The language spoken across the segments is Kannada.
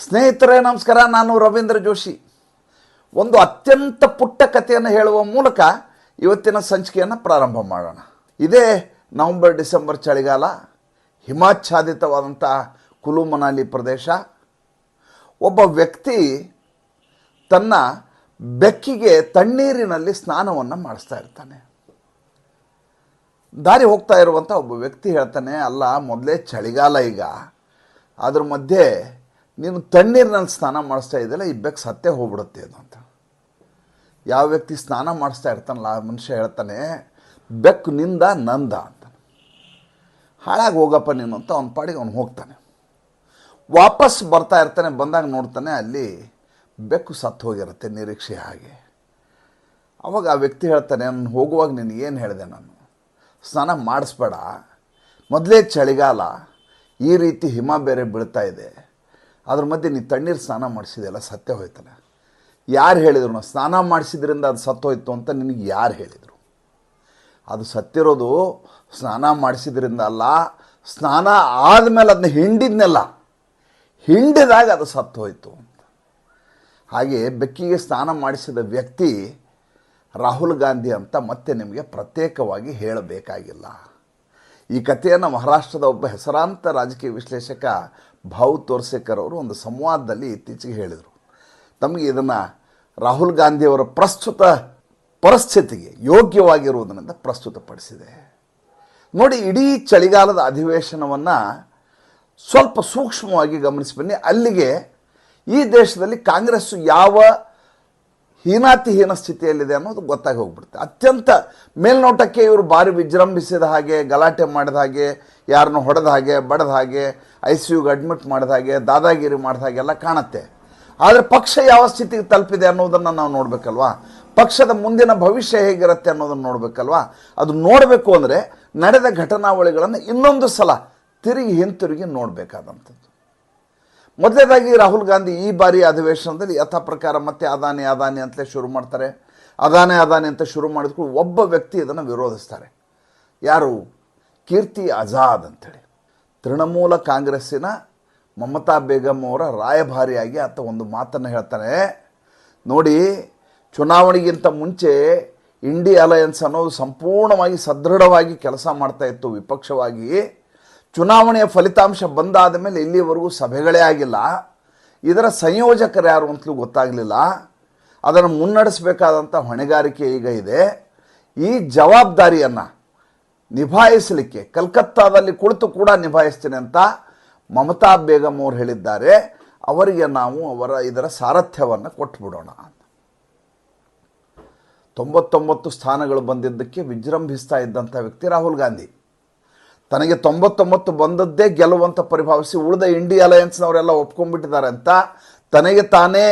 ಸ್ನೇಹಿತರೇ, ನಮಸ್ಕಾರ. ನಾನು ರವೀಂದ್ರ ಜೋಶಿ. ಒಂದು ಅತ್ಯಂತ ಪುಟ್ಟ ಕಥೆಯನ್ನು ಹೇಳುವ ಮೂಲಕ ಇವತ್ತಿನ ಸಂಚಿಕೆಯನ್ನು ಪ್ರಾರಂಭ ಮಾಡೋಣ. ಇದೇ ನವಂಬರ್, ಡಿಸೆಂಬರ್ ಚಳಿಗಾಲ ಹಿಮಾಚ್ಛಾದಿತವಾದಂಥ ಕುಲು ಮನಾಲಿ ಪ್ರದೇಶ. ಒಬ್ಬ ವ್ಯಕ್ತಿ ತನ್ನ ಬೆಕ್ಕಿಗೆ ತಣ್ಣೀರಿನಲ್ಲಿ ಸ್ನಾನವನ್ನು ಮಾಡಿಸ್ತಾ ಇರ್ತಾನೆ. ದಾರಿ ಹೋಗ್ತಾ ಇರುವಂಥ ಒಬ್ಬ ವ್ಯಕ್ತಿ ಹೇಳ್ತಾನೆ, ಅಲ್ಲ, ಮೊದಲೇ ಚಳಿಗಾಲ ಈಗ. ಅದ್ರ ಮಧ್ಯೆ ನೀನು ತಣ್ಣೀರಿನಲ್ಲಿ ಸ್ನಾನ ಮಾಡಿಸ್ತಾ ಇದ್ದಲ್ಲ, ಈ ಬೆಕ್ಕು ಸತ್ತೇ ಹೋಗ್ಬಿಡುತ್ತೆ ಅದು ಅಂತ. ಯಾವ ವ್ಯಕ್ತಿ ಸ್ನಾನ ಮಾಡಿಸ್ತಾ ಇರ್ತಾನಲ್ಲ, ಆ ಮನುಷ್ಯ ಹೇಳ್ತಾನೆ, ಬೆಕ್ಕು ನಿಂದ ನಂದ ಅಂತ. ಹಾಳಾಗಿ ಹೋಗಪ್ಪ ನೀನು ಅಂತ ಅವ್ನ ಪಾಡಿಗೆ ಅವನು ಹೋಗ್ತಾನೆ. ವಾಪಸ್ ಬರ್ತಾ ಇರ್ತಾನೆ, ಬಂದಾಗ ನೋಡ್ತಾನೆ ಅಲ್ಲಿ ಬೆಕ್ಕು ಸತ್ತು ಹೋಗಿರುತ್ತೆ ನಿರೀಕ್ಷೆ ಹಾಗೆ. ಅವಾಗ ಆ ವ್ಯಕ್ತಿ ಹೇಳ್ತಾನೆ ನಾನು ಹೋಗುವಾಗ ನೀನು ಏನು ಹೇಳಿದೆ ನಾನು? ಸ್ನಾನ ಮಾಡಿಸ್ಬೇಡ. ಮೊದಲೇ ಚಳಿಗಾಲ, ಈ ರೀತಿ ಹಿಮ ಬೇರೆ ಬೀಳ್ತಾ ಇದೆ. ಅದ್ರ ಮಧ್ಯೆ ನೀ ತಣ್ಣೀರು ಸ್ನಾನ ಮಾಡಿಸಿದೆಯಲ್ಲ ಸತ್ಯ ಹೋಯ್ತಲ್ಲ. ಯಾರು ಹೇಳಿದ್ರು ಸ್ನಾನ ಮಾಡಿಸಿದ್ರಿಂದ ಅದು ಸತ್ತೋಯ್ತು ಅಂತ ನಿನಗೆ ಯಾರು ಹೇಳಿದರು? ಅದು ಸತ್ತಿರೋದು ಸ್ನಾನ ಮಾಡಿಸಿದ್ರಿಂದ ಅಲ್ಲ, ಸ್ನಾನ ಆದಮೇಲೆ ಅದನ್ನ ಹಿಂಡಿದ್ನೆಲ್ಲ, ಹಿಂಡಿದಾಗ ಅದು ಸತ್ತು ಹೋಯ್ತು ಅಂತ. ಹಾಗೆ ಬೆಕ್ಕಿಗೆ ಸ್ನಾನ ಮಾಡಿಸಿದ ವ್ಯಕ್ತಿ ರಾಹುಲ್ ಗಾಂಧಿ ಅಂತ ಮತ್ತೆ ನಿಮಗೆ ಪ್ರತ್ಯೇಕವಾಗಿ ಹೇಳಬೇಕಾಗಿಲ್ಲ. ಈ ಕಥೆಯನ್ನು ಮಹಾರಾಷ್ಟ್ರದ ಒಬ್ಬ ಹೆಸರಾಂತ ರಾಜಕೀಯ ವಿಶ್ಲೇಷಕ ಭಾವು ತೋರ್ಸೇಕರ್ ಅವರು ಒಂದು ಸಂವಾದದಲ್ಲಿ ಇತ್ತೀಚೆಗೆ ಹೇಳಿದರು. ತಮಗೆ ಇದನ್ನು ರಾಹುಲ್ ಗಾಂಧಿಯವರ ಪ್ರಸ್ತುತ ಪರಿಸ್ಥಿತಿಗೆ ಯೋಗ್ಯವಾಗಿರುವುದರಿಂದ ಪ್ರಸ್ತುತಪಡಿಸಿದೆ. ನೋಡಿ, ಇಡೀ ಚಳಿಗಾಲದ ಅಧಿವೇಶನವನ್ನು ಸ್ವಲ್ಪ ಸೂಕ್ಷ್ಮವಾಗಿ ಗಮನಿಸಿ ಬನ್ನಿ. ಅಲ್ಲಿಗೆ ಈ ದೇಶದಲ್ಲಿ ಕಾಂಗ್ರೆಸ್ಸು ಯಾವ ಹೀನಾತಿಹೀನ ಸ್ಥಿತಿಯಲ್ಲಿದೆ ಅನ್ನೋದು ಗೊತ್ತಾಗಿ ಹೋಗ್ಬಿಡುತ್ತೆ. ಅತ್ಯಂತ ಮೇಲ್ನೋಟಕ್ಕೆ ಇವರು ಭಾರಿ ವಿಜೃಂಭಿಸಿದ ಹಾಗೆ, ಗಲಾಟೆ ಮಾಡಿದ ಹಾಗೆ, ಯಾರನ್ನು ಹೊಡೆದ ಹಾಗೆ, ಬಡದ ಹಾಗೆ, ಐ ಸಿ ಯುಗೆ ಅಡ್ಮಿಟ್ ಮಾಡಿದ ಹಾಗೆ, ದಾದಾಗಿರಿ ಮಾಡಿದ ಹಾಗೆಲ್ಲ ಕಾಣುತ್ತೆ. ಆದರೆ ಪಕ್ಷ ಯಾವ ಸ್ಥಿತಿಗೆ ತಲುಪಿದೆ ಅನ್ನೋದನ್ನು ನಾವು ನೋಡಬೇಕಲ್ವಾ? ಪಕ್ಷದ ಮುಂದಿನ ಭವಿಷ್ಯ ಹೇಗಿರುತ್ತೆ ಅನ್ನೋದನ್ನು ನೋಡಬೇಕಲ್ವಾ? ಅದು ನೋಡಬೇಕು ಅಂದರೆ ನಡೆದ ಘಟನಾವಳಿಗಳನ್ನು ಇನ್ನೊಂದು ಸಲ ತಿರುಗಿ ಹಿಂತಿರುಗಿ ನೋಡಬೇಕಾದಂಥದ್ದು. ಮೊದಲನೇದಾಗಿ ರಾಹುಲ್ ಗಾಂಧಿ ಈ ಬಾರಿ ಅಧಿವೇಶನದಲ್ಲಿ ಯಥ ಪ್ರಕಾರ ಮತ್ತೆ ಅದಾನಿ ಅದಾನಿ ಅಂತಲೇ ಶುರು ಮಾಡ್ತಾರೆ. ಅದಾನೆ, ಅದಾನಿ ಅಂತ ಶುರು ಮಾಡಿದ್ಕೂ ಒಬ್ಬ ವ್ಯಕ್ತಿ ಇದನ್ನು ವಿರೋಧಿಸ್ತಾರೆ. ಯಾರು? ಕೀರ್ತಿ ಆಜಾದ್ ಅಂತೇಳಿ. ತೃಣಮೂಲ ಕಾಂಗ್ರೆಸ್ಸಿನ ಮಮತಾ ಬೇಗಂ ಅವರ ರಾಯಭಾರಿಯಾಗಿ ಆತ ಒಂದು ಮಾತನ್ನು ಹೇಳ್ತಾರೆ. ನೋಡಿ, ಚುನಾವಣೆಗಿಂತ ಮುಂಚೆ ಇಂಡಿ ಅಲಯನ್ಸ್ ಅನ್ನೋದು ಸಂಪೂರ್ಣವಾಗಿ ಸದೃಢವಾಗಿ ಕೆಲಸ ಮಾಡ್ತಾ ಇತ್ತು ವಿಪಕ್ಷವಾಗಿ. ಚುನಾವಣೆಯ ಫಲಿತಾಂಶ ಬಂದಾದ ಮೇಲೆ ಇಲ್ಲಿವರೆಗೂ ಸಭೆಗಳೇ ಆಗಿಲ್ಲ. ಇದರ ಸಂಯೋಜಕರು ಯಾರು ಅಂತಲೂ ಗೊತ್ತಾಗಲಿಲ್ಲ. ಅದನ್ನು ಮುನ್ನಡೆಸಬೇಕಾದಂಥ ಹೊಣೆಗಾರಿಕೆ ಈಗ ಇದೆ. ಈ ಜವಾಬ್ದಾರಿಯನ್ನು ನಿಭಾಯಿಸಲಿಕ್ಕೆ, ಕಲ್ಕತ್ತಾದಲ್ಲಿ ಕುಳಿತು ಕೂಡ ನಿಭಾಯಿಸ್ತೀನಿ ಅಂತ ಮಮತಾ ಬೇಗಂ ಅವರು ಹೇಳಿದ್ದಾರೆ. ಅವರಿಗೆ ನಾವು ಅವರ ಇದರ ಸಾರಥ್ಯವನ್ನು ಕೊಟ್ಟುಬಿಡೋಣ ಅಂತ. ತೊಂಬತ್ತೊಂಬತ್ತು ಸ್ಥಾನಗಳು ಬಂದಿದ್ದಕ್ಕೆ ವಿಜೃಂಭಿಸ್ತಾ ಇದ್ದಂಥ ವ್ಯಕ್ತಿ ರಾಹುಲ್ ಗಾಂಧಿ. ತನಗೆ ತೊಂಬತ್ತೊಂಬತ್ತು ಬಂದದ್ದೇ ಗೆಲುವಂತ ಪರಿಭಾವಿಸಿ ಉಳಿದ ಇಂಡಿ ಅಲಯನ್ಸ್ನವರೆಲ್ಲ ಒಪ್ಕೊಂಡ್ಬಿಟ್ಟಿದ್ದಾರೆ ಅಂತ, ತನಗೆ ತಾನೇ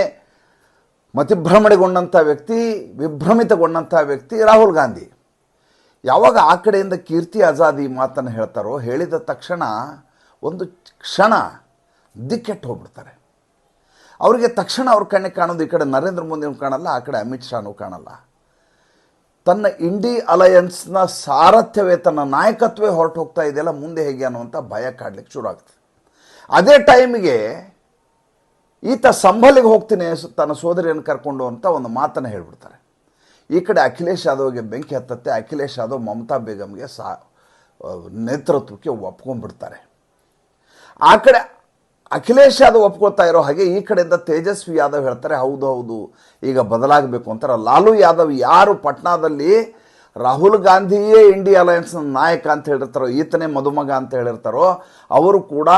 ಮತಿಭ್ರಮಣೆಗೊಂಡಂಥ ವ್ಯಕ್ತಿ ವಿಭ್ರಮಿತಗೊಂಡಂಥ ವ್ಯಕ್ತಿ ರಾಹುಲ್ ಗಾಂಧಿ. ಯಾವಾಗ ಆ ಕಡೆಯಿಂದ ಕೀರ್ತಿ ಆಜಾದ್ ಈ ಮಾತನ್ನು ಹೇಳ್ತಾರೋ ಹೇಳಿದ ತಕ್ಷಣ ಒಂದು ಕ್ಷಣ ದಿಕ್ಕೆಟ್ಟು ಹೋಗ್ಬಿಡ್ತಾರೆ. ಅವರಿಗೆ ತಕ್ಷಣ ಅವ್ರ ಕಣ್ಣಿಗೆ ಕಾಣೋದು ಈ ಕಡೆ ನರೇಂದ್ರ ಮೋದಿನೂ ಕಾಣಲ್ಲ, ಆ ಕಡೆ ಅಮಿತ್ ಶಾನೂ ಕಾಣಲ್ಲ. ತನ್ನ ಇಂಡಿ ಅಲಯನ್ಸ್ನ ಸಾರಥ್ಯವೇ, ತನ್ನ ನಾಯಕತ್ವೇ ಹೊರಟು ಹೋಗ್ತಾ ಇದೆಯಲ್ಲ, ಮುಂದೆ ಹೇಗೆ ಅನ್ನುವಂಥ ಭಯ ಕಾಡ್ಲಿಕ್ಕೆ ಶುರು ಆಗ್ತದೆ ಅದೇ ಟೈಮಿಗೆ ಈತ ಸಂಭಲಿಗೆ ಹೋಗ್ತೀನಿ ತನ್ನ ಸೋದರಿಯನ್ನು ಕರ್ಕೊಂಡು ಅಂತ ಒಂದು ಮಾತನ್ನು ಹೇಳ್ಬಿಡ್ತಾರೆ. ಈ ಕಡೆ ಅಖಿಲೇಶ್ ಯಾದವ್ಗೆ ಬೆಂಕಿ ಹತ್ತತ್ತೆ, ಅಖಿಲೇಶ್ ಯಾದವ್ ಮಮತಾ ಬೇಗಮ್ಗೆ ಸಾ, ನೇತೃತ್ವಕ್ಕೆ ಒಪ್ಕೊಂಡ್ಬಿಡ್ತಾರೆ. ಆ ಕಡೆ ಅಖಿಲೇಶ್ ಯಾದವ್ ಒಪ್ಕೊಳ್ತಾ ಇರೋ ಹಾಗೆ ಈ ಕಡೆಯಿಂದ ತೇಜಸ್ವಿ ಯಾದವ್ ಹೇಳ್ತಾರೆ, ಹೌದು ಹೌದು, ಈಗ ಬದಲಾಗಬೇಕು ಅಂತಾರೆ. ಲಾಲು ಯಾದವ್ ಯಾರು ಪಟ್ನಾದಲ್ಲಿ? ರಾಹುಲ್ ಗಾಂಧಿಯೇ ಇಂಡಿಯಾ ಅಲಯನ್ಸ್ನ ನಾಯಕ ಅಂತ ಹೇಳಿರ್ತಾರೋ, ಈತನೇ ಮದುಮಗ ಅಂತ ಹೇಳಿರ್ತಾರೋ, ಅವರು ಕೂಡ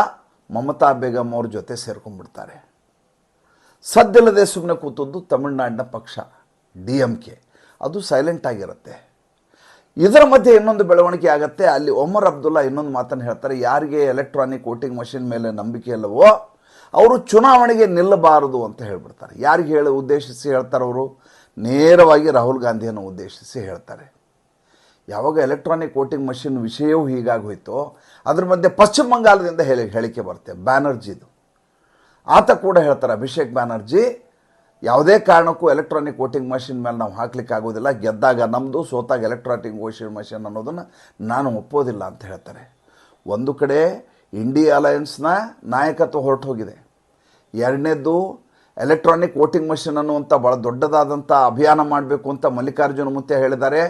ಮಮತಾ ಬೇಗಂ ಅವ್ರ ಜೊತೆ ಸೇರ್ಕೊಂಡ್ಬಿಡ್ತಾರೆ. ಸದ್ದಿಲ್ಲದೆ ಸುಮ್ಮನೆ ಕೂತದ್ದು ತಮಿಳ್ನಾಡಿನ ಪಕ್ಷ, ಡಿ ಎಂ ಕೆ. ಅದು ಸೈಲೆಂಟ್ ಆಗಿರುತ್ತೆ. ಇದರ ಮಧ್ಯೆ ಇನ್ನೊಂದು ಬೆಳವಣಿಗೆ ಆಗುತ್ತೆ. ಅಲ್ಲಿ ಒಮರ್ ಅಬ್ದುಲ್ಲಾ ಇನ್ನೊಂದು ಮಾತನ್ನು ಹೇಳ್ತಾರೆ, ಯಾರಿಗೆ ಎಲೆಕ್ಟ್ರಾನಿಕ್ ವೋಟಿಂಗ್ ಮಷಿನ್ ಮೇಲೆ ನಂಬಿಕೆ ಇಲ್ಲವೋ ಅವರು ಚುನಾವಣೆಗೆ ನಿಲ್ಲಬಾರದು ಅಂತ ಹೇಳ್ಬಿಡ್ತಾರೆ. ಯಾರಿಗೆ ಹೇಳಿ ಉದ್ದೇಶಿಸಿ ಹೇಳ್ತಾರೆ ಅವರು? ನೇರವಾಗಿ ರಾಹುಲ್ ಗಾಂಧಿಯನ್ನು ಉದ್ದೇಶಿಸಿ ಹೇಳ್ತಾರೆ. ಯಾವಾಗ ಎಲೆಕ್ಟ್ರಾನಿಕ್ ವೋಟಿಂಗ್ ಮಷಿನ್ ವಿಷಯವೂ ಹೀಗಾಗೋಯ್ತೋ ಅದ್ರ ಮಧ್ಯೆ ಪಶ್ಚಿಮ ಬಂಗಾಳದಿಂದ ಹೇಳಿ ಹೇಳಿಕೆ ಬರುತ್ತೆ, ಬ್ಯಾನರ್ಜಿದು. ಆತ ಕೂಡ ಹೇಳ್ತಾರೆ, ಅಭಿಷೇಕ್ ಬ್ಯಾನರ್ಜಿ ಯಾವುದೇ ಕಾರಣಕ್ಕೂ ಎಲೆಕ್ಟ್ರಾನಿಕ್ ವೋಟಿಂಗ್ ಮಷಿನ್ ಮೇಲೆ ನಾವು ಹಾಕ್ಲಿಕ್ಕೆ ಆಗೋದಿಲ್ಲ ಗೆದ್ದಾಗ ನಮ್ಮದು ಸೋತಾಗ ಎಲೆಕ್ಟ್ರಾನಿಕ್ ವೋಟಿಂಗ್ ಮಷಿನ್ ಅನ್ನೋದನ್ನು ನಾನು ಒಪ್ಪೋದಿಲ್ಲ ಅಂತ ಹೇಳ್ತಾರೆ. ಒಂದು ಕಡೆ ಇಂಡಿಯಾ ಅಲಯನ್ಸ್ನ ನಾಯಕತ್ವ ಹೊರಟು ಹೋಗಿದೆ ಎರಡನೇದ್ದು ಎಲೆಕ್ಟ್ರಾನಿಕ್ ವೋಟಿಂಗ್ ಮಷಿನ್ ಅನ್ನುವಂಥ ಭಾಳ ದೊಡ್ಡದಾದಂಥ ಅಭಿಯಾನ ಮಾಡಬೇಕು ಅಂತ ಮಲ್ಲಿಕಾರ್ಜುನ ಮುತ್ತೆ ಹೇಳಿದ್ದಾರೆ.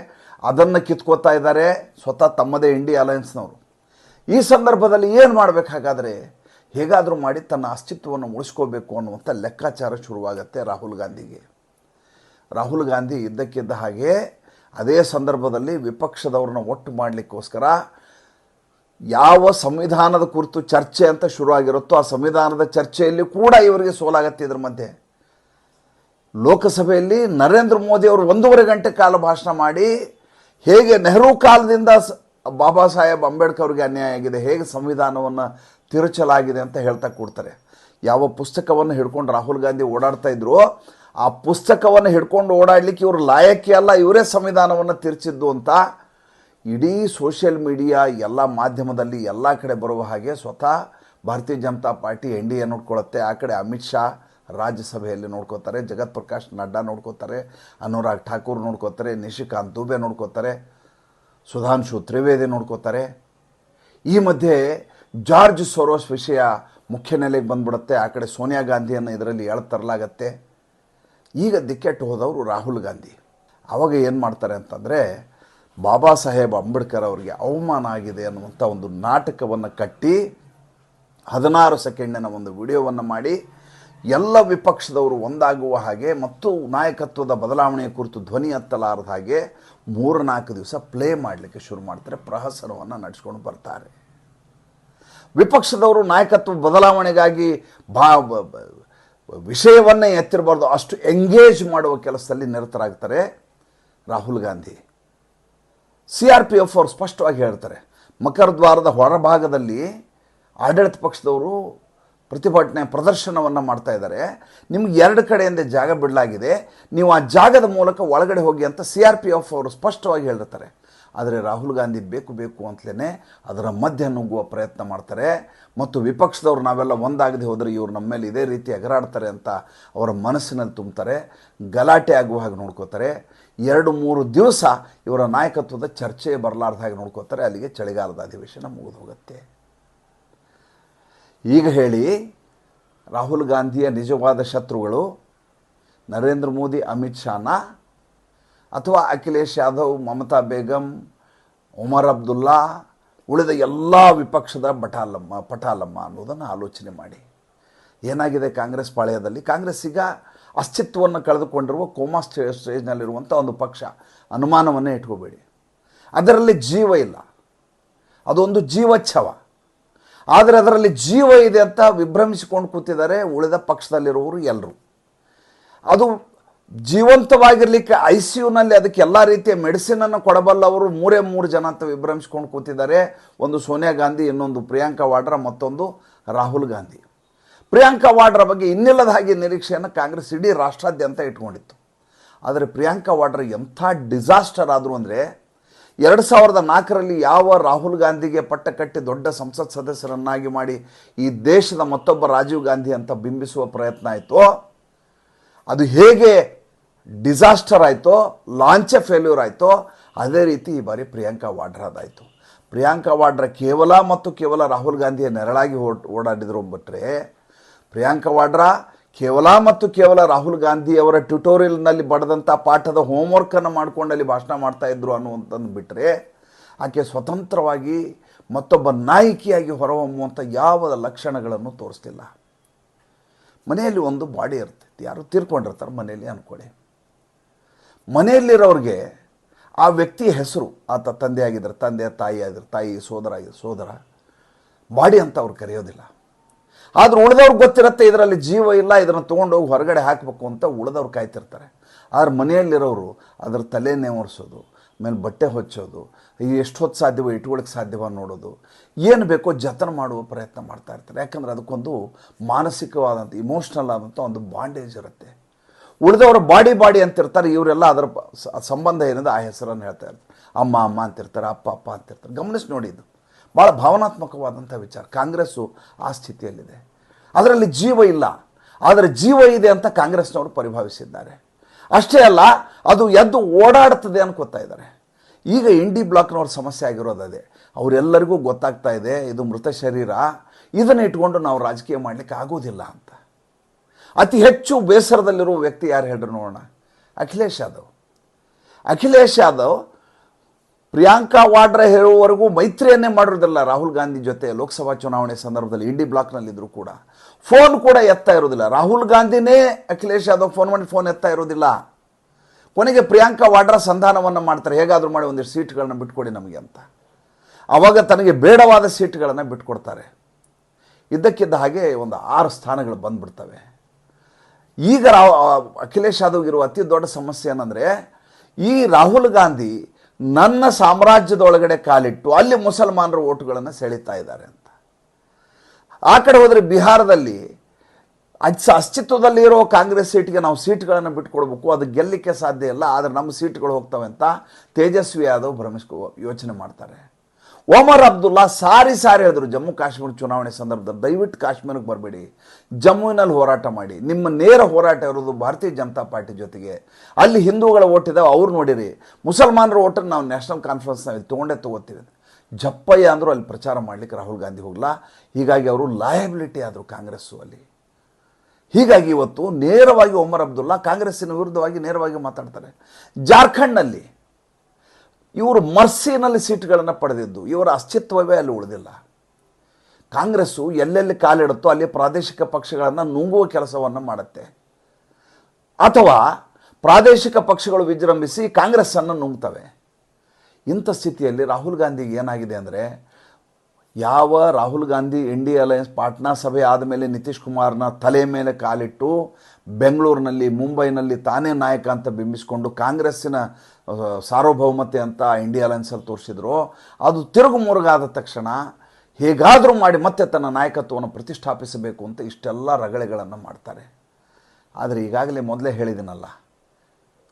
ಅದನ್ನು ಕಿತ್ಕೋತಾ ಇದ್ದಾರೆ ಸ್ವತಃ ತಮ್ಮದೇ ಇಂಡಿಯಾ ಅಲಯನ್ಸ್ನವರು ಈ ಸಂದರ್ಭದಲ್ಲಿ ಏನು ಮಾಡಬೇಕಾಗಾದ್ರೆ ಹೇಗಾದರೂ ಮಾಡಿ ತನ್ನ ಅಸ್ತಿತ್ವವನ್ನು ಉಳಿಸ್ಕೋಬೇಕು ಅನ್ನುವಂಥ ಲೆಕ್ಕಾಚಾರ ಶುರುವಾಗುತ್ತೆ ರಾಹುಲ್ ಗಾಂಧಿಗೆ. ರಾಹುಲ್ ಗಾಂಧಿ ಇದ್ದಕ್ಕಿದ್ದ ಹಾಗೆ ಅದೇ ಸಂದರ್ಭದಲ್ಲಿ ವಿಪಕ್ಷದವ್ರನ್ನ ಒಟ್ಟು ಮಾಡಲಿಕ್ಕೋಸ್ಕರ ಯಾವ ಸಂವಿಧಾನದ ಕುರಿತು ಚರ್ಚೆ ಅಂತ ಶುರುವಾಗಿರುತ್ತೋ ಆ ಸಂವಿಧಾನದ ಚರ್ಚೆಯಲ್ಲಿ ಕೂಡ ಇವರಿಗೆ ಸೋಲಾಗತ್ತೆ ಇದ್ರ ಮಧ್ಯೆ. ಲೋಕಸಭೆಯಲ್ಲಿ ನರೇಂದ್ರ ಮೋದಿ ಅವರು ಒಂದೂವರೆ ಗಂಟೆ ಕಾಲ ಭಾಷಣ ಮಾಡಿ ಹೇಗೆ ನೆಹರು ಕಾಲದಿಂದ ಬಾಬಾ ಸಾಹೇಬ್ ಅಂಬೇಡ್ಕರ್ ಅವರಿಗೆ ಅನ್ಯಾಯ ಆಗಿದೆ, ಹೇಗೆ ಸಂವಿಧಾನವನ್ನು ತಿರುಚಲಾಗಿದೆ ಅಂತ ಹೇಳ್ತಾ ಕೊಡ್ತಾರೆ. ಯಾವ ಪುಸ್ತಕವನ್ನು ಹಿಡ್ಕೊಂಡು ರಾಹುಲ್ ಗಾಂಧಿ ಓಡಾಡ್ತಾ ಇದ್ರು, ಆ ಪುಸ್ತಕವನ್ನು ಹಿಡ್ಕೊಂಡು ಓಡಾಡಲಿಕ್ಕೆ ಇವರು ಲಾಯಕಿ ಅಲ್ಲ, ಇವರೇ ಸಂವಿಧಾನವನ್ನು ತಿರುಚಿದ್ದು ಅಂತ ಇಡೀ ಸೋಷಿಯಲ್ ಮೀಡಿಯಾ ಎಲ್ಲ ಮಾಧ್ಯಮದಲ್ಲಿ ಎಲ್ಲ ಕಡೆ ಬರುವ ಹಾಗೆ ಸ್ವತಃ Bharatiya Janata Party N D A ನೋಡ್ಕೊಳ್ಳುತ್ತೆ, ಆ ಕಡೆ ಅಮಿತ್ ಶಾ ರಾಜ್ಯಸಭೆಯಲ್ಲಿ ನೋಡ್ಕೋತಾರೆ, ಜಗತ್ ಪ್ರಕಾಶ್ ನಡ್ಡಾ ನೋಡ್ಕೋತಾರೆ, ಅನುರಾಗ್ ಠಾಕೂರ್ ನೋಡ್ಕೋತಾರೆ, ನಿಶಿಕಾಂತ್ ದುಬೆ ನೋಡ್ಕೋತಾರೆ, ಸುಧಾಂಶು ತ್ರಿವೇದಿ ನೋಡ್ಕೋತಾರೆ. ಈ ಮಧ್ಯೆ ಜಾರ್ಜ್ ಸೊರೋಸ್ ವಿಷಯ ಮುಖ್ಯ ನೆಲೆಗೆ ಬಂದ್ಬಿಡುತ್ತೆ. ಆ ಕಡೆ ಸೋನಿಯಾ ಗಾಂಧಿಯನ್ನು ಇದರಲ್ಲಿ ಎಳ್ತರಲಾಗತ್ತೆ ಈಗ ದಿಕ್ಕೆಟ್ಟು ಹೋದವರು ರಾಹುಲ್ ಗಾಂಧಿ. ಅವಾಗ ಏನು ಮಾಡ್ತಾರೆ ಅಂತಂದರೆ, ಬಾಬಾ ಸಾಹೇಬ್ ಅಂಬೇಡ್ಕರ್ ಅವರಿಗೆ ಅವಮಾನ ಆಗಿದೆ ಅನ್ನುವಂಥ ಒಂದು ನಾಟಕವನ್ನು ಕಟ್ಟಿ, ಹದಿನಾರು ಸೆಕೆಂಡಿನ ಒಂದು ವಿಡಿಯೋವನ್ನು ಮಾಡಿ, ಎಲ್ಲ ವಿಪಕ್ಷದವರು ಒಂದಾಗುವ ಹಾಗೆ ಮತ್ತು ನಾಯಕತ್ವದ ಬದಲಾವಣೆಯ ಕುರಿತು ಧ್ವನಿ ಹತ್ತಲಾರದ ಹಾಗೆ ಮೂರು ನಾಲ್ಕು ದಿವಸ ಪ್ಲೇ ಮಾಡಲಿಕ್ಕೆ ಶುರು ಮಾಡ್ತಾರೆ, ಪ್ರಹಸನವನ್ನು ನಡೆಸ್ಕೊಂಡು ಬರ್ತಾರೆ. ವಿಪಕ್ಷದವರು ನಾಯಕತ್ವ ಬದಲಾವಣೆಗಾಗಿ ಬಾ ವಿಷಯವನ್ನೇ ಎತ್ತಿರಬಾರ್ದು. ಅಷ್ಟು ಎಂಗೇಜ್ ಮಾಡುವ ಕೆಲಸದಲ್ಲಿ ನಿರತರಾಗ್ತಾರೆ Rahul Gandhi. C R P F ಅವರು ಸ್ಪಷ್ಟವಾಗಿ ಹೇಳ್ತಾರೆ, ಮಕರದ್ವಾರದ ಹೊರಭಾಗದಲ್ಲಿ ಆಡಳಿತ ಪಕ್ಷದವರು ಪ್ರತಿಭಟನೆ ಪ್ರದರ್ಶನವನ್ನು ಮಾಡ್ತಾ ಇದ್ದಾರೆ. ನಿಮ್ಗೆ ಎರಡು ಕಡೆಯಿಂದ ಜಾಗ ಬಿಡಲಾಗಿದೆ. ನೀವು ಆ ಜಾಗದ ಮೂಲಕ ಒಳಗಡೆ ಹೋಗಿ ಅಂತ ಸಿ ಆರ್ ಪಿ ಎಫ್ ಅವರು ಸ್ಪಷ್ಟವಾಗಿ ಹೇಳಿರ್ತಾರೆ ಆದರೆ ರಾಹುಲ್ ಗಾಂಧಿ ಬೇಕು ಬೇಕು ಅಂತಲೇ ಅದರ ಮಧ್ಯೆ ನುಗ್ಗುವ ಪ್ರಯತ್ನ ಮಾಡ್ತಾರೆ. ಮತ್ತು ವಿಪಕ್ಷದವ್ರು ನಾವೆಲ್ಲ ಒಂದಾಗದೆ ಹೋದರೆ ಇವರು ನಮ್ಮ ಮೇಲೆ ಇದೇ ರೀತಿ ಎಗರಾಡ್ತಾರೆ ಅಂತ ಅವರ ಮನಸ್ಸಿನಲ್ಲಿ ತುಂಬ್ತಾರೆ. ಗಲಾಟೆ ಆಗುವ ಹಾಗೆ ನೋಡ್ಕೋತಾರೆ. ಎರಡು ಮೂರು ದಿವಸ ಇವರ ನಾಯಕತ್ವದ ಚರ್ಚೆ ಬರಲಾರ್ದ ಹಾಗೆ ನೋಡ್ಕೋತಾರೆ. ಅಲ್ಲಿಗೆ ಚಳಿಗಾಲದ ಅಧಿವೇಶನ ಮುಗಿದು ಹೋಗುತ್ತೆ. ಈಗ ಹೇಳಿ, ರಾಹುಲ್ ಗಾಂಧಿಯ ನಿಜವಾದ ಶತ್ರುಗಳು ನರೇಂದ್ರ ಮೋದಿ, ಅಮಿತ್ ಶಾನ ಅಥವಾ ಅಖಿಲೇಶ್ ಯಾದವ್, ಮಮತಾ ಬೇಗಂ, ಉಮರ್ ಅಬ್ದುಲ್ಲಾ, ಉಳಿದ ಎಲ್ಲ ವಿಪಕ್ಷದ ಬಟಾಲಮ್ಮ ಪಟಾಲಮ್ಮ ಅನ್ನೋದನ್ನು ಆಲೋಚನೆ ಮಾಡಿ. ಏನಾಗಿದೆ ಕಾಂಗ್ರೆಸ್ ಪಾಳ್ಯದಲ್ಲಿ? ಕಾಂಗ್ರೆಸ್ ಈಗ ಅಸ್ತಿತ್ವವನ್ನು ಕಳೆದುಕೊಂಡಿರುವ ಕೋಮಾ ಸ್ಟೇ, ಸ್ಟೇಜ್ನಲ್ಲಿರುವಂಥ ಒಂದು ಪಕ್ಷ. ಅನುಮಾನವನ್ನೇ ಇಟ್ಕೋಬೇಡಿ. ಅದರಲ್ಲಿ ಜೀವ ಇಲ್ಲ. ಅದೊಂದು ಜೀವಚ್ಛವ ಆದರೆ ಅದರಲ್ಲಿ ಜೀವ ಇದೆ ಅಂತ ವಿಭ್ರಮಿಸಿಕೊಂಡು ಕೂತಿದ್ದಾರೆ ಉಳಿದ ಪಕ್ಷದಲ್ಲಿರುವವರು ಎಲ್ಲರೂ. ಅದು ಜೀವಂತವಾಗಿರಲಿಕ್ಕೆ ಐ ಸಿ ಯುನಲ್ಲಿ ಅದಕ್ಕೆ ಎಲ್ಲ ರೀತಿಯ ಮೆಡಿಸಿನನ್ನು ಕೊಡಬಲ್ಲವರು ಮೂರೇ ಮೂರು ಜನ ಅಂತ ವಿಭ್ರಮಿಸ್ಕೊಂಡು ಕೂತಿದ್ದಾರೆ. ಒಂದು ಸೋನಿಯಾ ಗಾಂಧಿ, ಇನ್ನೊಂದು ಪ್ರಿಯಾಂಕಾ ವಾಡ್ರಾ, ಮತ್ತೊಂದು ರಾಹುಲ್ ಗಾಂಧಿ. ಪ್ರಿಯಾಂಕಾ ವಾಡ್ರಾ ಬಗ್ಗೆ ಇನ್ನಿಲ್ಲದ ಹಾಗೆ ನಿರೀಕ್ಷೆಯನ್ನು ಕಾಂಗ್ರೆಸ್ ಇಡೀ ರಾಷ್ಟ್ರಾದ್ಯಂತ ಇಟ್ಕೊಂಡಿತ್ತು. ಆದರೆ ಪ್ರಿಯಾಂಕಾ ವಾಡ್ರಾ ಎಂಥ ಡಿಸಾಸ್ಟರ್ ಆದರೂ ಅಂದರೆ ಎರಡು ಸಾವಿರದ ನಾಲ್ಕರಲ್ಲಿ ಯಾವ ರಾಹುಲ್ ಗಾಂಧಿಗೆ ಪಟ್ಟ ಕಟ್ಟಿ ದೊಡ್ಡ ಸಂಸತ್ ಸದಸ್ಯರನ್ನಾಗಿ ಮಾಡಿ ಈ ದೇಶದ ಮತ್ತೊಬ್ಬ ರಾಜೀವ್ ಗಾಂಧಿ ಅಂತ ಬಿಂಬಿಸುವ ಪ್ರಯತ್ನ ಆಯಿತು? ಅದು ಹೇಗೆ ಡಿಸಾಸ್ಟರ್ ಆಯಿತೋ ಲಾಂಚೆ ಫೇಲ್ಯೂರ್ ಆಯಿತೋ, ಅದೇ ರೀತಿ ಈ ಬಾರಿ ಪ್ರಿಯಾಂಕಾ ವಾಡ್ರಾದಾಯಿತು ಪ್ರಿಯಾಂಕಾ ವಾಡ್ರಾ ಕೇವಲ ಮತ್ತು ಕೇವಲ ರಾಹುಲ್ ಗಾಂಧಿಯ ನೆರಳಾಗಿ ಓಡ್, ಓಡಾಡಿದ್ರು ಬಿಟ್ಟರೆ ಪ್ರಿಯಾಂಕಾ ವಾಡ್ರಾ ಕೇವಲ ಮತ್ತು ಕೇವಲ ರಾಹುಲ್ ಗಾಂಧಿಯವರ ಟ್ಯುಟೋರಿಯಲ್ನಲ್ಲಿ ಬಡದಂಥ ಪಾಠದ ಹೋಮ್ವರ್ಕನ್ನು ಮಾಡ್ಕೊಂಡು ಅಲ್ಲಿ ಭಾಷಣ ಮಾಡ್ತಾ ಇದ್ರು ಅನ್ನುವಂಥದ್ದು ಬಿಟ್ಟರೆ ಆಕೆ ಸ್ವತಂತ್ರವಾಗಿ ಮತ್ತೊಬ್ಬ ನಾಯಕಿಯಾಗಿ ಹೊರಹೊಮ್ಮುವಂಥ ಯಾವ ಲಕ್ಷಣಗಳನ್ನು ತೋರಿಸ್ತಿಲ್ಲ. ಮನೆಯಲ್ಲಿ ಒಂದು ಬಾಡಿ ಇರ್ತೈತಿ. ಯಾರು ತೀರ್ಕೊಂಡಿರ್ತಾರೆ ಮನೆಯಲ್ಲಿ ಅಂದ್ಕೊಳ್ಳಿ ಮನೆಯಲ್ಲಿರೋರಿಗೆ ಆ ವ್ಯಕ್ತಿಯ ಹೆಸರು, ಆತ ತಂದೆ ಆಗಿದ್ರೆ ತಂದೆ ತಾಯಿ ಆಗಿದ್ರೆ ತಾಯಿ, ಸೋದರ ಆಗಿದ್ರೆ ಸೋದರ, ಬಾಡಿ ಅಂತ ಅವ್ರು ಕರೆಯೋದಿಲ್ಲ. ಆದರೂ ಉಳಿದವ್ರಿಗೆ ಗೊತ್ತಿರುತ್ತೆ ಇದರಲ್ಲಿ ಜೀವ ಇಲ್ಲ ಇದನ್ನು ತೊಗೊಂಡೋಗಿ ಹೊರಗಡೆ ಹಾಕಬೇಕು ಅಂತ ಉಳಿದವ್ರು ಕಾಯ್ತಿರ್ತಾರೆ. ಆದ್ರೆ ಮನೆಯಲ್ಲಿರೋರು ಅದ್ರ ತಲೆನೇ ಒರೆಸೋದು ಆಮೇಲೆ ಬಟ್ಟೆ ಹೊಚ್ಚೋದು ಎಷ್ಟು ಹೊತ್ತು ಸಾಧ್ಯವೋ ಇಟ್ಕೊಳ್ಳಿಕ್ಕೆ ಸಾಧ್ಯವ ನೋಡೋದು. ಏನು ಬೇಕೋ ಜತನ ಮಾಡುವ ಪ್ರಯತ್ನ ಮಾಡ್ತಾ ಇರ್ತಾರೆ. ಯಾಕಂದರೆ ಅದಕ್ಕೊಂದು ಮಾನಸಿಕವಾದಂಥ ಇಮೋಷ್ನಲ್ ಆದಂಥ ಒಂದು ಬಾಂಡೇಜ್ ಇರುತ್ತೆ. ಉಳಿದವರು ಬಾಡಿ ಬಾಡಿ ಅಂತಿರ್ತಾರೆ, ಇವರೆಲ್ಲ ಅದರ ಸಂಬಂಧ ಏನಿದೆ ಆ ಹೆಸರನ್ನು ಹೇಳ್ತಾ ಇರ್ತಾರೆ. ಅಮ್ಮ ಅಮ್ಮ ಅಂತಿರ್ತಾರೆ, ಅಪ್ಪ ಅಪ್ಪ ಅಂತಿರ್ತಾರೆ. ಗಮನಿಸಿ ನೋಡಿ ಇದು. ಭಾಳ ಭಾವನಾತ್ಮಕವಾದಂಥ ವಿಚಾರ. ಕಾಂಗ್ರೆಸ್ಸು ಆ ಸ್ಥಿತಿಯಲ್ಲಿದೆ. ಅದರಲ್ಲಿ ಜೀವ ಇಲ್ಲ. ಆದರೆ ಜೀವ ಇದೆ ಅಂತ ಕಾಂಗ್ರೆಸ್ನವರು ಪರಿಭಾವಿಸಿದ್ದಾರೆ. ಅಷ್ಟೇ ಅಲ್ಲ, ಅದು ಎದ್ದು ಓಡಾಡ್ತದೆ ಅನ್ಕೋತಾ ಇದ್ದಾರೆ. ಈಗ ಇಂಡಿ ಬ್ಲಾಕ್ನವ್ರ ಸಮಸ್ಯೆ ಆಗಿರೋದು ಅದೇ. ಅವರೆಲ್ಲರಿಗೂ ಗೊತ್ತಾಗ್ತಾ ಇದೆ, ಇದು ಮೃತ ಶರೀರ. ಇದನ್ನು ಇಟ್ಕೊಂಡು ನಾವು ರಾಜಕೀಯ ಮಾಡಲಿಕ್ಕೆ ಆಗೋದಿಲ್ಲ ಅಂತ. ಅತಿ ಹೆಚ್ಚು ಬೇಸರದಲ್ಲಿರುವ ವ್ಯಕ್ತಿ ಯಾರು ಹೇಳ್ರಿ ನೋಡೋಣ? ಅಖಿಲೇಶ್ ಯಾದವ್. ಅಖಿಲೇಶ್ ಯಾದವ್ ಪ್ರಿಯಾಂಕಾ ವಾಡ್ರಾ ಹೇಳುವವರೆಗೂ ಮೈತ್ರಿಯನ್ನೇ ಮಾಡಿರೋದಿಲ್ಲ ರಾಹುಲ್ ಗಾಂಧಿ ಜೊತೆ ಲೋಕಸಭಾ ಚುನಾವಣೆ ಸಂದರ್ಭದಲ್ಲಿ, ಇಂಡಿ ಬ್ಲಾಕ್ನಲ್ಲಿದ್ದರೂ ಕೂಡ. ಫೋನ್ ಕೂಡ ಎತ್ತಾ ಇರೋದಿಲ್ಲ. ರಾಹುಲ್ ಗಾಂಧಿನೇ ಅಖಿಲೇಶ್ ಯಾದವ್ ಫೋನ್ ಮಾಡಿ ಫೋನ್ ಎತ್ತಾ ಇರೋದಿಲ್ಲ. ಕೊನೆಗೆ ಪ್ರಿಯಾಂಕಾ ವಾಡ್ರಾ ಸಂಧಾನವನ್ನು ಮಾಡ್ತಾರೆ. ಹೇಗಾದರೂ ಮಾಡಿ ಒಂದಿಷ್ಟು ಸೀಟ್ಗಳನ್ನ ಬಿಟ್ಕೊಡಿ ನಮಗೆ ಅಂತ. ಆವಾಗ ತನಗೆ ಬೇಡವಾದ ಸೀಟ್ಗಳನ್ನು ಬಿಟ್ಕೊಡ್ತಾರೆ. ಇದ್ದಕ್ಕಿದ್ದ ಹಾಗೆ ಒಂದು ಆರು ಸ್ಥಾನಗಳು ಬಂದ್ಬಿಡ್ತವೆ. ಈಗ ರಾ ಅಖಿಲೇಶ್ ಇರುವ ಅತಿ ದೊಡ್ಡ ಸಮಸ್ಯೆ ಏನಂದರೆ, ಈ ರಾಹುಲ್ ಗಾಂಧಿ ನನ್ನ ಸಾಮ್ರಾಜ್ಯದೊಳಗಡೆ ಕಾಲಿಟ್ಟು ಅಲ್ಲಿ ಮುಸಲ್ಮಾನರ ಓಟುಗಳನ್ನು ಸೆಳೀತಾ ಇದ್ದಾರೆ ಅಂತ. ಆ ಕಡೆ ಹೋದರೆ ಬಿಹಾರದಲ್ಲಿ ಅಚ್ಚ ಅಸ್ತಿತ್ವದಲ್ಲಿರೋ ಕಾಂಗ್ರೆಸ್ ಸೀಟ್ಗೆ ನಾವು ಸೀಟ್ಗಳನ್ನು ಬಿಟ್ಕೊಡ್ಬೇಕು, ಅದು ಗೆಲ್ಲಲಿಕ್ಕೆ ಸಾಧ್ಯ ಇಲ್ಲ, ಆದರೆ ನಮ್ಮ ಸೀಟ್ಗಳು ಹೋಗ್ತವೆ ಅಂತ ತೇಜಸ್ವಿ ಯಾದವ್ ಭ್ರಮಿಸ್ಕೋ, ಯೋಚನೆ ಮಾಡ್ತಾರೆ. ಒಮರ್ ಅಬ್ದುಲ್ಲಾ ಸಾರಿ ಸಾರಿ ಹೇಳಿದ್ರು, ಜಮ್ಮು ಕಾಶ್ಮೀರ ಚುನಾವಣೆ ಸಂದರ್ಭದಲ್ಲಿ. ದಯವಿಟ್ಟು ಕಾಶ್ಮೀರಕ್ಕೆ ಬರಬೇಡಿ. ಜಮ್ಮುವಿನಲ್ಲಿ ಹೋರಾಟ ಮಾಡಿ. ನಿಮ್ಮ ನೇರ ಹೋರಾಟ ಇರೋದು ಭಾರತೀಯ ಜನತಾ ಪಾರ್ಟಿ ಜೊತೆಗೆ. ಅಲ್ಲಿ ಹಿಂದೂಗಳ ಓಟಿದಾವೆ ಅವ್ರು ನೋಡಿರಿ. ಮುಸಲ್ಮಾನರ ಓಟನ್ನು ನಾವು ನ್ಯಾಷನಲ್ ಕಾನ್ಫರೆನ್ಸ್ನಲ್ಲಿ ತೊಗೊಂಡೇ ತೊಗೋತೀವಿ. ಜಪ್ಪಯ್ಯ ಅಂದರು ಅಲ್ಲಿ ಪ್ರಚಾರ ಮಾಡಲಿಕ್ಕೆ ರಾಹುಲ್ ಗಾಂಧಿ ಹೋಗಲ್ಲ ಹೀಗಾಗಿ ಅವರು ಲಯಬಿಲಿಟಿ ಆದರು ಕಾಂಗ್ರೆಸ್ಸು ಅಲ್ಲಿ. ಹೀಗಾಗಿ ಇವತ್ತು ನೇರವಾಗಿ ಒಮರ್ ಅಬ್ದುಲ್ಲಾ ಕಾಂಗ್ರೆಸ್ಸಿನ ವಿರುದ್ಧವಾಗಿ ನೇರವಾಗಿ ಮಾತಾಡ್ತಾರೆ. ಜಾರ್ಖಂಡ್ನಲ್ಲಿ ಇವರು ಮರ್ಸಿನಲ್ಲಿ ಸೀಟ್ಗಳನ್ನು ಪಡೆದಿದ್ದು. ಇವರ ಅಸ್ತಿತ್ವವೇ ಅಲ್ಲಿ ಉಳಿದಿಲ್ಲ. ಕಾಂಗ್ರೆಸ್ಸು ಎಲ್ಲೆಲ್ಲಿ ಕಾಲಿಡುತ್ತೋ ಅಲ್ಲಿ ಪ್ರಾದೇಶಿಕ ಪಕ್ಷಗಳನ್ನು ನುಂಗುವ ಕೆಲಸವನ್ನು ಮಾಡುತ್ತೆ. ಅಥವಾ ಪ್ರಾದೇಶಿಕ ಪಕ್ಷಗಳು ವಿಜೃಂಭಿಸಿ ಕಾಂಗ್ರೆಸ್ಸನ್ನು ನುಂಗ್ತವೆ. ಇಂಥ ಸ್ಥಿತಿಯಲ್ಲಿ ರಾಹುಲ್ ಗಾಂಧಿಗೆ ಏನಾಗಿದೆ ಅಂದರೆ ಯಾವ ರಾಹುಲ್ ಗಾಂಧಿ ಇಂಡಿಯಾ ಅಲಯನ್ಸ್ ಪಾಟ್ನಾ ಸಭೆ ಆದಮೇಲೆ ನಿತೀಶ್ ಕುಮಾರ್ನ ತಲೆ ಮೇಲೆ ಕಾಲಿಟ್ಟು ಬೆಂಗಳೂರಿನಲ್ಲಿ, ಮುಂಬೈನಲ್ಲಿ ತಾನೇ ನಾಯಕ ಅಂತ ಬಿಂಬಿಸಿಕೊಂಡು ಕಾಂಗ್ರೆಸ್ಸಿನ ಸಾರ್ವಭೌಮತೆ ಅಂತ ಇಂಡಿಯಾ ಅಲಯನ್ಸಲ್ಲಿ ತೋರಿಸಿದ್ರು. ಅದು ತಿರುಗು ಮುರುಗಾದ ತಕ್ಷಣ ಹೇಗಾದರೂ ಮಾಡಿ ಮತ್ತೆ ತನ್ನ ನಾಯಕತ್ವವನ್ನು ಪ್ರತಿಷ್ಠಾಪಿಸಬೇಕು ಅಂತ ಇಷ್ಟೆಲ್ಲ ರಗಳೆಗಳನ್ನು ಮಾಡ್ತಾರೆ. ಆದರೆ ಈಗಾಗಲೇ ಮೊದಲೇ ಹೇಳಿದ್ದೀನಲ್ಲ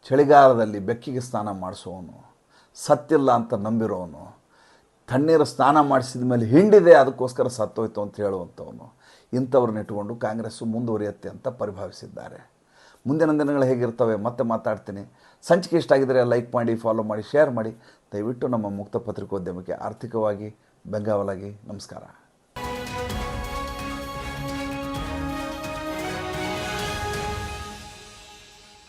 ಚಳಿಗಾಲದಲ್ಲಿ ಬೆಕ್ಕಿಗೆ ಸ್ನಾನ ಮಾಡಿಸುವವನು ಸತ್ತಿಲ್ಲ ಅಂತ ನಂಬಿರೋನು ತಣ್ಣೀರು ಸ್ನಾನ ಮಾಡಿಸಿದ ಮೇಲೆ ಹಿಂಡಿದೆ, ಅದಕ್ಕೋಸ್ಕರ ಸತ್ತೋಯ್ತು ಅಂತ ಹೇಳುವಂಥವನು. ಇಂಥವ್ರನ್ನ ಇಟ್ಟುಕೊಂಡು ಕಾಂಗ್ರೆಸ್ಸು ಮುಂದುವರಿಯುತ್ತೆ ಅಂತ ಪರಿಭಾವಿಸಿದ್ದಾರೆ. ಮುಂದಿನ ದಿನಗಳು ಹೇಗಿರ್ತವೆ? ಮತ್ತೆ ಮಾತಾಡ್ತೀನಿ. ಸಂಚಿಕೆ ಇಷ್ಟ ಆಗಿದ್ದರೆ ಲೈಕ್ ಮಾಡಿ, ಫಾಲೋ ಮಾಡಿ, ಶೇರ್ ಮಾಡಿ. ದಯವಿಟ್ಟು ನಮ್ಮ ಮುಕ್ತ ಪತ್ರಿಕೋದ್ಯಮಕ್ಕೆ ಆರ್ಥಿಕವಾಗಿ ಬೆಂಗಾವಲಾಗಿ ನಮಸ್ಕಾರ.